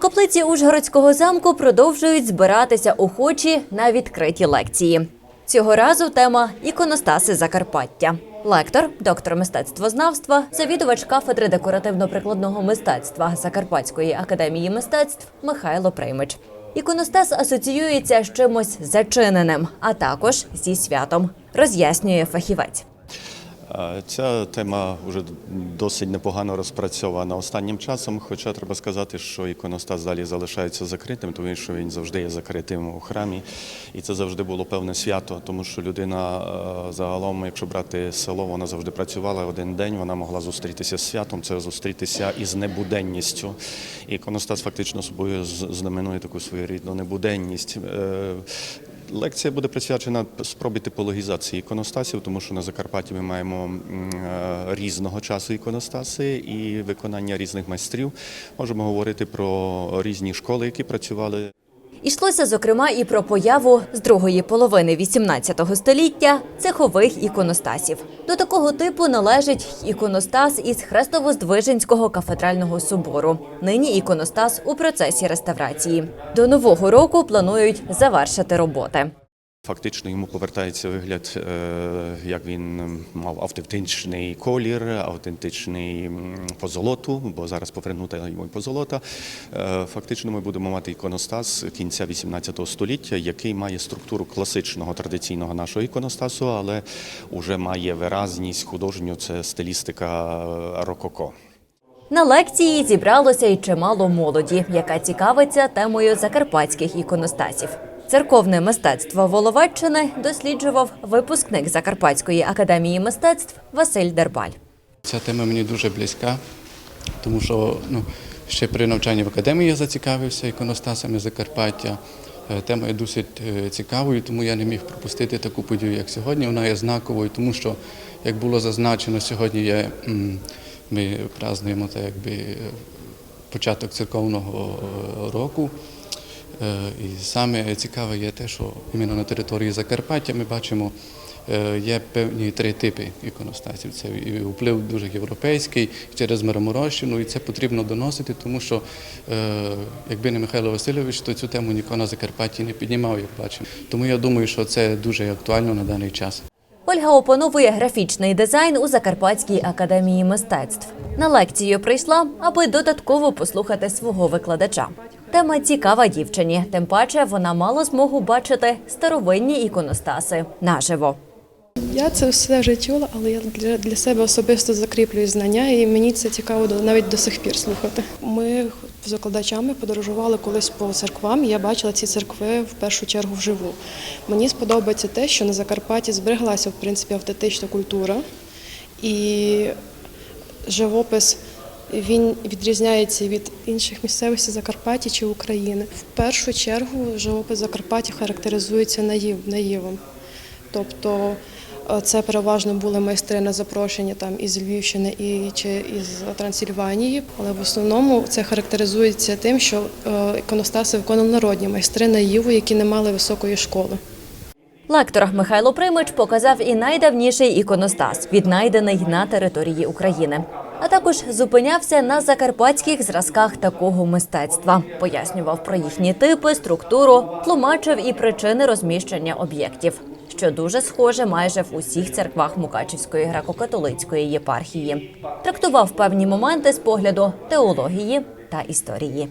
каплиці Ужгородського замку продовжують збиратися охочі на відкриті лекції. Цього разу тема іконостаси Закарпаття. Лектор, доктор мистецтвознавства, завідувач кафедри декоративно-прикладного мистецтва Закарпатської академії мистецтв Михайло Приймич. Іконостас асоціюється з чимось зачиненим, а також зі святом, роз'яснює фахівець. Е, Ця тема вже досить непогано розпрацьована останнім часом. Хоча треба сказати, що іконостас далі залишається закритим, тому що він завжди є закритим у храмі, і це завжди було певне свято, тому що людина е, загалом, якщо брати село, вона завжди працювала один день. Вона могла зустрітися з святом, це зустрітися із небуденністю. Іконостас фактично собою знаменує таку своєрідну небуденність. Лекція буде присвячена спробі типологізації іконостасів, тому що на Закарпатті ми маємо е, різного часу іконостаси і виконання різних майстрів. Можемо говорити про різні школи, які працювали. Ішлося зокрема і про появу з другої половини XVIII століття цехових іконостасів. До такого типу належить іконостас із Хрестово-Здвиженського кафедрального собору. Нині іконостас у процесі реставрації. До нового року планують завершити роботи. Фактично йому повертається вигляд, е, як він мав автентичний колір, автентичний позолоту, бо зараз повернута йому позолота. Е, Фактично ми будемо мати іконостас кінця XVIII століття, який має структуру класичного традиційного нашого іконостасу, але вже має виразність художню, це стилістика е, рококо. На лекції зібралося й чимало молоді, яка цікавиться темою закарпатських іконостасів. Церковне мистецтво Воловеччини досліджував випускник Закарпатської академії мистецтв Василь Дербаль. Ця тема мені дуже близька, тому що ну, ще при навчанні в академії я зацікавився іконостасами Закарпаття. Е, Тема є досить е, цікавою, тому я не міг пропустити таку подію, як сьогодні. Вона є знаковою, тому що, як було зазначено, сьогодні є, ми празднуємо так, якби, е, початок церковного року. Е, І саме цікаве є те, що іменно на території Закарпаття ми бачимо, е, є певні три типи іконостасів. Це вплив дуже європейський через Мироморощину, і це потрібно доносити, тому що е, якби не Михайло Васильович, то цю тему ніхто на Закарпатті не піднімав, як бачимо. Тому я думаю, що це дуже актуально на даний час. Ольга опановує графічний дизайн у Закарпатській академії мистецтв. На лекцію прийшла, аби додатково послухати свого викладача. Тема цікава дівчині, тим паче вона мала змогу бачити старовинні іконостаси наживо. Я це все вже чула, але я для, для себе особисто закріплюю знання, і мені це цікаво навіть до сих пір слухати. Ми з викладачами подорожували колись по церквам. Я бачила ці церкви в першу чергу вживу. Мені сподобається те, що на Закарпатті збереглася в принципі автентична культура і живопис. Він відрізняється від інших місцевостей Закарпаття чи України. В першу чергу живопис Закарпаття характеризується наїв, наївом. Тобто е, це переважно були майстри на запрошення там із Львівщини і чи із Трансильванії, але в основному це характеризується тим, що е, іконостаси виконували народні майстри наїву, які не мали високої школи. Лектор Михайло Примич показав і найдавніший іконостас, віднайдений на території України. А також зупинявся на закарпатських зразках такого мистецтва, пояснював про їхні типи, структуру, тлумачив і причини розміщення об'єктів, що дуже схоже майже в усіх церквах Мукачівської греко-католицької єпархії. Трактував певні моменти з погляду теології та історії.